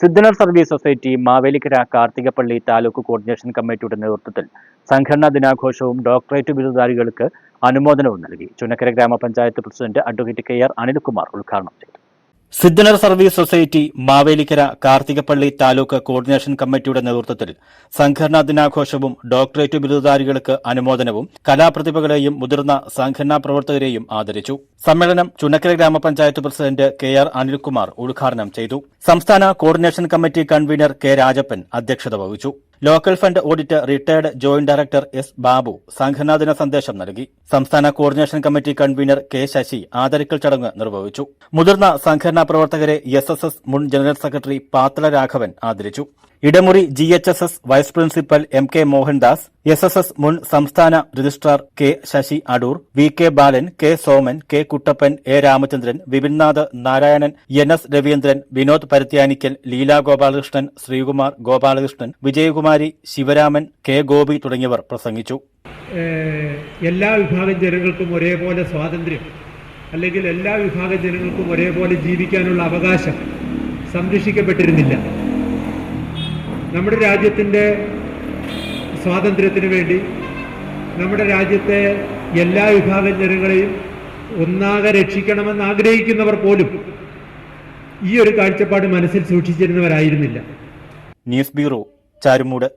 Sidhanar service society Mavelikara Karthikappally taluk coordination കമ്മിറ്റിയുടെ നേതൃത്വത്തിൽ സംഘടനാ ദിനാഘോഷവും ഡോക്ടറേറ്റ് ബിരുദധാരികൾക്ക് അനുമോദനവും നൽകി. ചുനക്കര ഗ്രാമപഞ്ചായത്ത് president advocate K R Anilkumar ഉദ്ഘാടനം ചെയ്തു. Sidhanar service society Mavelikara Karthikappally taluk coordination കമ്മിറ്റിയുടെ നേതൃത്വത്തിൽ സംഘടനാ ദിനാഘോഷവും ഡോക്ടറേറ്റ് ബിരുദധാരികൾക്ക് അനുമോദനവും കലാപ്രതിഭകളെയും മുതിർന്ന സംഘടനാ പ്രവർത്തകരെയും ആദരിച്ചു. സമ്മേളനം ചുനക്കര ഗ്രാമപഞ്ചായത്ത് പ്രസിഡന്റ് കെ ആർ അനിൽകുമാർ ഉദ്ഘാടനം ചെയ്തു. സംസ്ഥാന coordination committee convener K Rajappan അധ്യക്ഷത വഹിച്ചു. Local fund audit retired joint director S Babu സംഘനാദിന സന്ദേശം നൽകി. സംസ്ഥാന coordination committee convener K Sasi ആദരിക്കൽ ചടങ്ങ് നിർവഹിച്ചു. മുതിർന്ന സംഘടനാ പ്രവർത്തകരെ എസ് മുൻ ജനറൽ സെക്രട്ടറി പാത്ര രാഘവൻ ആദരിച്ചു. Edamuri G H S S vice principal M K Mohandas S S S മുൻ സംസ്ഥാന registrar K Sasi Adoor V K Balan K Soman K Kuttappan A Ramachandran Vipinnath Narayanan N S Raveendran Vinod Parathyanikkal Leela Gopalakrishnan Sreekumar Gopalakrishnan Vijayakumari Sivaraman K Gopi തുടങ്ങിയവർ പ്രസംഗിച്ചു. എല്ലാ വിഭാഗം ജനങ്ങൾക്കും ഒരേപോലെ സ്വാതന്ത്ര്യം അല്ലെങ്കിൽ എല്ലാ വിഭാഗം ജനങ്ങൾക്കും ഒരേപോലെ ജീവിക്കാനുള്ള അവകാശം സംരക്ഷിക്കപ്പെട്ടിരുന്നില്ല. നമ്മുടെ രാജ്യത്തിന്റെ സ്വാതന്ത്ര്യത്തിന് വേണ്ടി നമ്മുടെ രാജ്യത്തെ എല്ലാ വിഭാഗം ജനങ്ങളെയും ഒന്നാകെ രക്ഷിക്കണമെന്ന് ആഗ്രഹിക്കുന്നവർ പോലും ഈ ഒരു കാഴ്ചപ്പാട് മനസ്സിൽ സൂക്ഷിച്ചിരുന്നവരായിരുന്നില്ല. News bureau Charummood.